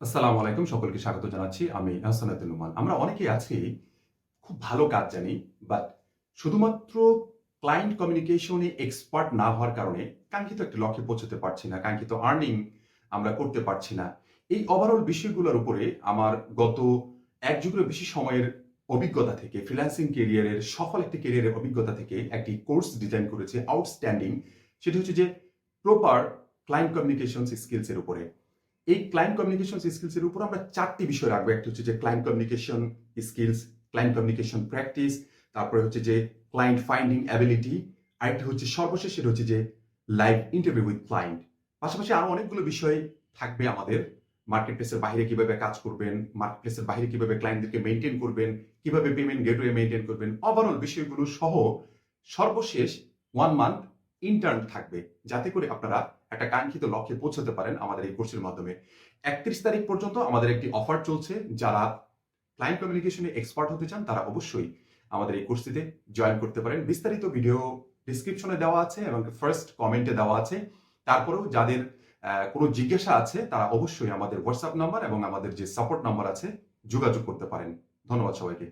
আসসালামু আলাইকুম, সকলকে স্বাগত জানাচ্ছি। আমি আহসানাতুল নুমান। আমরা অনেকেই আছি, খুব ভালো কাজ জানি বাট শুধুমাত্র ক্লায়েন্ট কমিউনিকেশনে এক্সপার্ট না হওয়ার কারণে কাঙ্ক্ষিত একটি লক্ষ্যে পৌঁছতে পারছি না, কাঙ্ক্ষিত আর্নিং আমরা করতে পারছি না। এই ওভারঅল বিষয়গুলোর উপরে আমার গত এক যুগের বেশি সময়ের অভিজ্ঞতা থেকে ফ্রিল্যান্সিং কেরিয়ারের সফল একটি কেরিয়ারের অভিজ্ঞতা থেকে একটি কোর্স ডিজাইন করেছে আউটস্ট্যান্ডিং সেটি হচ্ছে যে প্রপার ক্লায়েন্ট কমিউনিকেশন স্কিলসের উপরে। এই ক্লায়েন্ট কমিউনিকেশন স্কিলসের উপর আমরা চারটি বিষয় রাখব। একটা হচ্ছে যে client communication skills client communication practice তারপরে হচ্ছে যে ক্লায়েন্ট ফাইন্ডিং অ্যাবিলিটি আরেকটা হচ্ছে সর্বশেষ সেটা হচ্ছে যে লাইভ ইন্টারভিউ উইথ ক্লায়েন্ট পাশাপাশি আরও অনেকগুলো বিষয় থাকবে আমাদের। মার্কেট প্লেসের বাইরে কীভাবে কাজ করবেন মার্কেট প্লেসের বাইরে কীভাবে ক্লায়েন্টদেরকে মেনটেন করবেন, কীভাবে পেমেন্ট গেটওয়ে মেনটেন করবেন ওভারঅল বিষয়গুলো সহ সর্বশেষ ওয়ান মান্থ ইন্টার্ন থাকবে, যাতে করে আপনারা একটা কাঙ্ক্ষিত লক্ষ্যে পৌঁছাতে পারেন আমাদের এই কোর্সের মাধ্যমে। একত্রিশ তারিখ পর্যন্ত আমাদের একটি অফার চলছে, যারা ক্লায়েন্ট কমিউনিকেশনে এক্সপার্ট হতে চান, তারা অবশ্যই আমাদের এই কোর্সটিতে জয়েন করতে পারেন। বিস্তারিত ভিডিও ডিসক্রিপশনে দেওয়া আছে এবং ফার্স্ট কমেন্টে দেওয়া আছে। তারপরেও যাদের কোনো জিজ্ঞাসা আছে, তারা অবশ্যই আমাদের হোয়াটসঅ্যাপ নাম্বার এবং আমাদের যে সাপোর্ট নাম্বার আছে, যোগাযোগ করতে পারেন। ধন্যবাদ সবাইকে।